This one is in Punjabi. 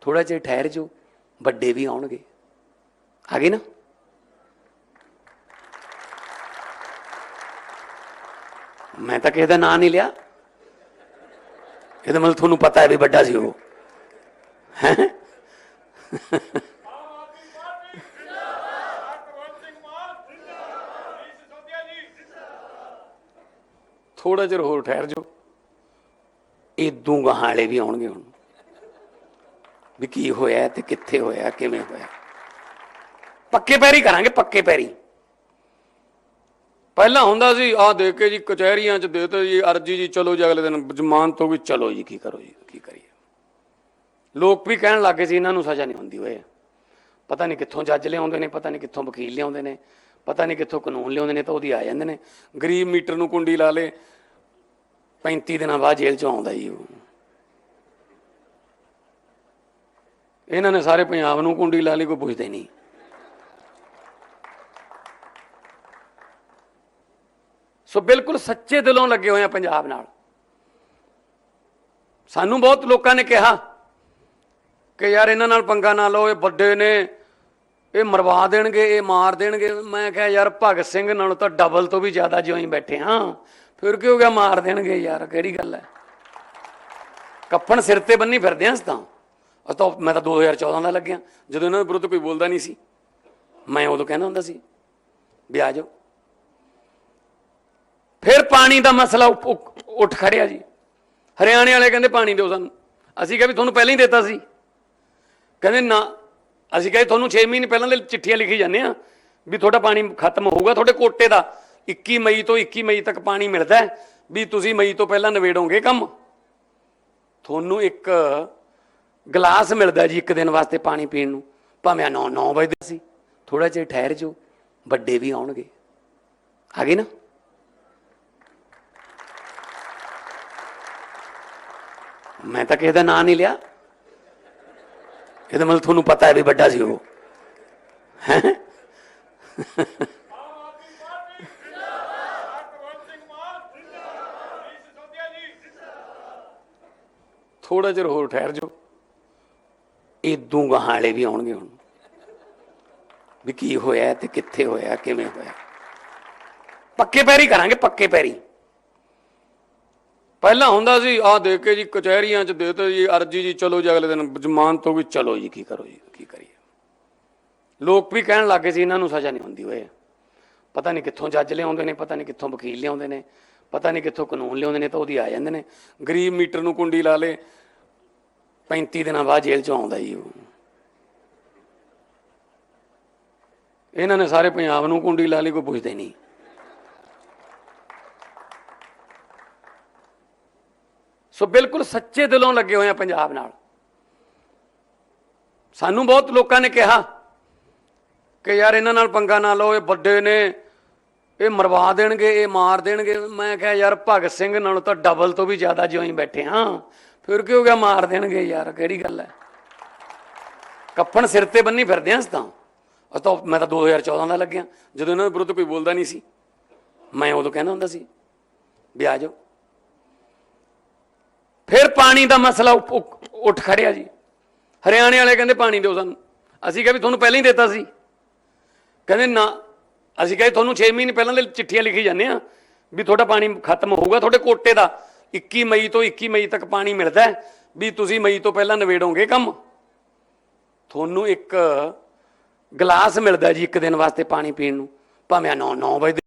ਥੋੜਾ ਜਿਹਾ ਠਹਿਰ ਜਾਓ, ਵੱਡੇ ਵੀ ਆਉਣਗੇ। ਆ ਗਏ ਨਾ? ਮੈਂ ਤਾਂ ਕਿਸੇ ਦਾ ਨਾਂ ਨਹੀਂ ਲਿਆ। ਇਹਦਾ ਮਤਲਬ ਤੁਹਾਨੂੰ ਪਤਾ ਹੈ ਵੀ ਵੱਡਾ ਸੀ ਉਹ। ਹੈ? ਥੋੜਾ ਜਿਹਾ ਹੋਰ ਠਹਿਰ ਜਾਓ। ਇਹ ਗਾਹਾਂ ਵਾਲੇ ਵੀ ਆਉਣਗੇ ਹੁਣ। ਵੀ ਕੀ ਹੋਇਆ ਤੇ ਕਿੱਥੇ ਹੋਇਆ, ਕਿਵੇਂ ਹੋਇਆ। ਪੱਕੇ ਪੈਰੀ ਕਰਾਂਗੇ, ਪੱਕੇ ਪੈਰੀ। ਪਹਿਲਾਂ ਹੁੰਦਾ ਸੀ, ਆਹ ਦੇ ਕੇ ਜੀ ਕਚਹਿਰੀਆਂ 'ਚ ਦੇਤੇ ਜੀ, ਅਰਜੀ ਜੀ, ਚਲੋ ਜੀ ਅਗਲੇ ਦਿਨ ਜ਼ਮਾਨਤ ਹੋ ਗਈ, ਚਲੋ ਜੀ, ਕੀ ਕਰੋ ਜੀ, ਕੀ ਕਰੀਏ। ਲੋਕ ਵੀ ਕਹਿਣ ਲੱਗੇ ਸੀ, ਇਹਨਾਂ ਨੂੰ ਸਜ਼ਾ ਨਹੀਂ ਹੁੰਦੀ ਓਏ। ਪਤਾ ਨਹੀਂ ਕਿੱਥੋਂ ਜੱਜ ਲਿਆਉਂਦੇ ਨੇ, ਪਤਾ ਨਹੀਂ ਕਿੱਥੋਂ ਵਕੀਲ ਲਿਆਉਂਦੇ ਨੇ, ਪਤਾ ਨਹੀਂ ਕਿੱਥੋਂ ਕਾਨੂੰਨ ਲਿਆਉਂਦੇ ਨੇ ਤਾਂ ਉਹਦੀ ਆ ਜਾਂਦੇ ਨੇ। ਗਰੀਬ ਮੀਟਰ ਨੂੰ ਕੁੰਡੀ ਲਾ ਲੇ 35 ਦਿਨਾਂ ਬਾਅਦ ਜੇਲ੍ਹ 'ਚੋਂ ਆਉਂਦਾ ਜੀ ਉਹ। ਇਹਨਾਂ ਨੇ ਸਾਰੇ ਪੰਜਾਬ ਨੂੰ ਕੁੰਡੀ ਲਾ ਲਈ, ਕੋਈ ਪੁੱਛਦਾ ਹੀ ਨਹੀਂ। ਸੋ ਬਿਲਕੁਲ ਸੱਚੇ ਦਿਲੋਂ ਲੱਗੇ ਹੋਏ ਆ ਪੰਜਾਬ ਨਾਲ। ਸਾਨੂੰ ਬਹੁਤ ਲੋਕਾਂ ਨੇ ਕਿਹਾ ਕਿ ਯਾਰ ਇਹਨਾਂ ਨਾਲ ਪੰਗਾ ਨਾ ਲਓ, ਇਹ ਵੱਡੇ ਨੇ, ਇਹ ਮਰਵਾ ਦੇਣਗੇ, ਇਹ ਮਾਰ ਦੇਣਗੇ। ਮੈਂ ਕਿਹਾ ਯਾਰ ਭਗਤ ਸਿੰਘ ਨਾਲੋਂ ਤਾਂ ਡਬਲ ਤੋਂ ਵੀ ਜ਼ਿਆਦਾ ਜਿਉਂ ਹੀ ਬੈਠੇ ਹਾਂ ਫਿਰ ਕੀ ਹੋ ਗਿਆ ਮਾਰ ਦੇਣਗੇ ਯਾਰ, ਕਿਹੜੀ ਗੱਲ ਹੈ? ਕੱਫਣ ਸਿਰ ਤੇ ਬੰਨੀ ਫਿਰਦੇ ਆਂ ਤਾਂ। ਅਸੀਂ ਤਾਂ ਮੈਂ ਤਾਂ 2014 ਦਾ ਲੱਗਿਆ। ਜਦੋਂ ਇਹਨਾਂ ਦੇ ਵਿਰੁੱਧ ਕੋਈ ਬੋਲਦਾ ਨਹੀਂ ਸੀ, ਮੈਂ ਉਦੋਂ ਕਹਿੰਦਾ ਹੁੰਦਾ ਸੀ ਵੀ ਆ ਜਾਓ। ਫਿਰ ਪਾਣੀ ਦਾ ਮਸਲਾ ਉੱਪ- ਉੱਠ ਖੜਿਆ ਜੀ। ਹਰਿਆਣੇ ਵਾਲੇ ਕਹਿੰਦੇ ਪਾਣੀ ਦਿਓ ਸਾਨੂੰ। ਅਸੀਂ ਕਿਹਾ ਵੀ ਤੁਹਾਨੂੰ ਪਹਿਲਾਂ ਹੀ ਦਿੱਤਾ ਸੀ। ਕਹਿੰਦੇ ਨਾ, ਅਸੀਂ ਕਹੇ ਤੁਹਾਨੂੰ 6 ਮਹੀਨੇ ਪਹਿਲਾਂ ਦੇ ਚਿੱਠੀਆਂ ਲਿਖੀ ਜਾਂਦੇ ਆ ਵੀ ਤੁਹਾਡਾ ਪਾਣੀ ਖਤਮ ਹੋਊਗਾ, ਤੁਹਾਡੇ ਕੋਟੇ ਦਾ 21 ਮਈ ਤੋਂ 21 ਮਈ ਤੱਕ ਪਾਣੀ ਮਿਲਦਾ ਵੀ ਤੁਸੀਂ ਮਈ ਤੋਂ ਪਹਿਲਾਂ ਨਵੇੜੋਗੇ ਕੰਮ। ਤੁਹਾਨੂੰ ਇੱਕ ਗਲਾਸ ਮਿਲਦਾ ਜੀ ਇੱਕ ਦਿਨ ਵਾਸਤੇ ਪਾਣੀ ਪੀਣ ਨੂੰ। ਭਾਵੇਂ 9 9 ਵਜੇ ਸੀ। ਥੋੜਾ ਜਿਹਾ ਠਹਿਰ ਜਾਓ, ਵੱਡੇ ਵੀ ਆਉਣਗੇ। ਆ ਗਏ ਨਾ? ਮੈਂ ਤਾਂ ਕਿਸੇ ਦਾ ਨਾਂ ਨਹੀਂ ਲਿਆ। ਇਹਦਾ ਮਤਲਬ ਤੁਹਾਨੂੰ ਪਤਾ ਹੈ ਵੀ ਵੱਡਾ ਸੀ ਉਹ। ਹੈ? ਥੋੜਾ ਜਿਹਾ ਹੋਰ ਠਹਿਰ ਜਾਓ। ਇਦੋਂ ਗਾਹਾਂ ਵਾਲੇ ਵੀ ਆਉਣਗੇ ਹੁਣ। ਵੀ ਕੀ ਹੋਇਆ ਤੇ ਕਿੱਥੇ ਹੋਇਆ, ਕਿਵੇਂ ਹੋਇਆ। ਪੱਕੇ ਪੈਰੀ ਕਰਾਂਗੇ, ਪੱਕੇ ਪੈਰੀ। ਪਹਿਲਾਂ ਹੁੰਦਾ ਸੀ, ਆਹ ਦੇ ਕੇ ਜੀ, ਕਚਹਿਰੀਆਂ 'ਚ ਦੇਤੇ ਜੀ, ਅਰਜੀ ਜੀ, ਚਲੋ ਜੀ ਅਗਲੇ ਦਿਨ ਜ਼ਮਾਨਤ ਹੋ ਗਈ, ਚਲੋ ਜੀ, ਕੀ ਕਰੋ ਜੀ, ਕੀ ਕਰੀਏ। ਲੋਕ ਵੀ ਕਹਿਣ ਲੱਗੇ ਸੀ, ਇਹਨਾਂ ਨੂੰ ਸਜ਼ਾ ਨਹੀਂ ਹੁੰਦੀ ਓਏ। ਪਤਾ ਨਹੀਂ ਕਿੱਥੋਂ ਜੱਜ ਲਿਆਉਂਦੇ ਨੇ, ਪਤਾ ਨਹੀਂ ਕਿੱਥੋਂ ਵਕੀਲ ਲਿਆਉਂਦੇ ਨੇ, ਪਤਾ ਨਹੀਂ ਕਿੱਥੋਂ ਕਾਨੂੰਨ ਲਿਆਉਂਦੇ ਨੇ, ਤਾਂ ਉਹਦੀ ਆ ਜਾਂਦੇ ਨੇ। ਗਰੀਬ ਮੀਟਰ ਨੂੰ ਕੁੰਡੀ ਲਾ ਲੇ 35 ਦਿਨਾਂ ਬਾਅਦ ਜੇਲ੍ਹ 'ਚੋਂ ਆਉਂਦਾ ਜੀ ਉਹ। ਇਹਨਾਂ ਨੇ ਸਾਰੇ ਪੰਜਾਬ ਨੂੰ ਕੁੰਡੀ ਲਾ ਲਈ, ਕੋਈ ਪੁੱਛਦੇ ਹੀ ਨਹੀਂ। ਸੋ ਬਿਲਕੁਲ ਸੱਚੇ ਦਿਲੋਂ ਲੱਗੇ ਹੋਏ ਆ ਪੰਜਾਬ ਨਾਲ। ਸਾਨੂੰ ਬਹੁਤ ਲੋਕਾਂ ਨੇ ਕਿਹਾ ਕਿ ਯਾਰ ਇਹਨਾਂ ਨਾਲ ਪੰਗਾ ਨਾ ਲਓ, ਇਹ ਵੱਡੇ ਨੇ, ਇਹ ਮਰਵਾ ਦੇਣਗੇ, ਇਹ ਮਾਰ ਦੇਣਗੇ। ਮੈਂ ਕਿਹਾ, ਯਾਰ ਭਗਤ ਸਿੰਘ ਨਾਲੋਂ ਤਾਂ ਡਬਲ ਤੋਂ ਵੀ ਜ਼ਿਆਦਾ ਜਿਉਂ ਹੀ ਬੈਠੇ ਹਾਂ। ਫਿਰ ਕੀ ਹੋ ਗਿਆ ਮਾਰ ਦੇਣਗੇ ਯਾਰ, ਕਿਹੜੀ ਗੱਲ ਹੈ ਕੱਫਣ ਸਿਰ ਤੇ ਬੰਨੀ ਫਿਰਦੇ ਆਂ ਅਸੀਂ ਤਾਂ। ਅਸੀਂ ਤਾਂ, ਮੈਂ ਤਾਂ 2014 ਦਾ ਲੱਗਿਆ। ਜਦੋਂ ਇਹਨਾਂ ਦੇ ਵਿਰੁੱਧ ਕੋਈ ਬੋਲਦਾ ਨਹੀਂ ਸੀ, ਮੈਂ ਉਦੋਂ ਕਹਿੰਦਾ ਹੁੰਦਾ ਸੀ ਵੀ ਆ ਜਾਓ। ਫਿਰ ਪਾਣੀ ਦਾ ਮਸਲਾ ਉੱਪ- ਉੱਠ ਖੜਿਆ ਜੀ। ਹਰਿਆਣੇ ਵਾਲੇ ਕਹਿੰਦੇ ਪਾਣੀ ਦਿਓ ਸਾਨੂੰ। ਅਸੀਂ ਕਿਹਾ ਵੀ ਤੁਹਾਨੂੰ ਪਹਿਲਾਂ ਹੀ ਦਿੱਤਾ ਸੀ। ਕਹਿੰਦੇ ਨਾ, ਅਸੀਂ ਕਹੇ ਤੁਹਾਨੂੰ 6 ਮਹੀਨੇ ਪਹਿਲਾਂ ਦੇ ਚਿੱਠੀਆਂ ਲਿਖੀ ਜਾਂਦੇ ਆ ਵੀ ਤੁਹਾਡਾ ਪਾਣੀ ਖਤਮ ਹੋਊਗਾ, ਤੁਹਾਡੇ ਕੋਟੇ ਦਾ। 21 ਮਈ ਤੋਂ 21 ਮਈ ਤੱਕ ਪਾਣੀ ਮਿਲਦਾ ਹੈ, ਵੀ ਤੁਸੀਂ ਮਈ ਤੋਂ ਪਹਿਲਾਂ ਨਵੇੜੋਗੇ ਕੰਮ? ਤੁਹਾਨੂੰ ਇੱਕ ਗਲਾਸ ਮਿਲਦਾ ਜੀ ਇੱਕ ਦਿਨ ਵਾਸਤੇ ਪਾਣੀ ਪੀਣ ਨੂੰ ਭਾਵੇਂ 9 9 ਵਜੇ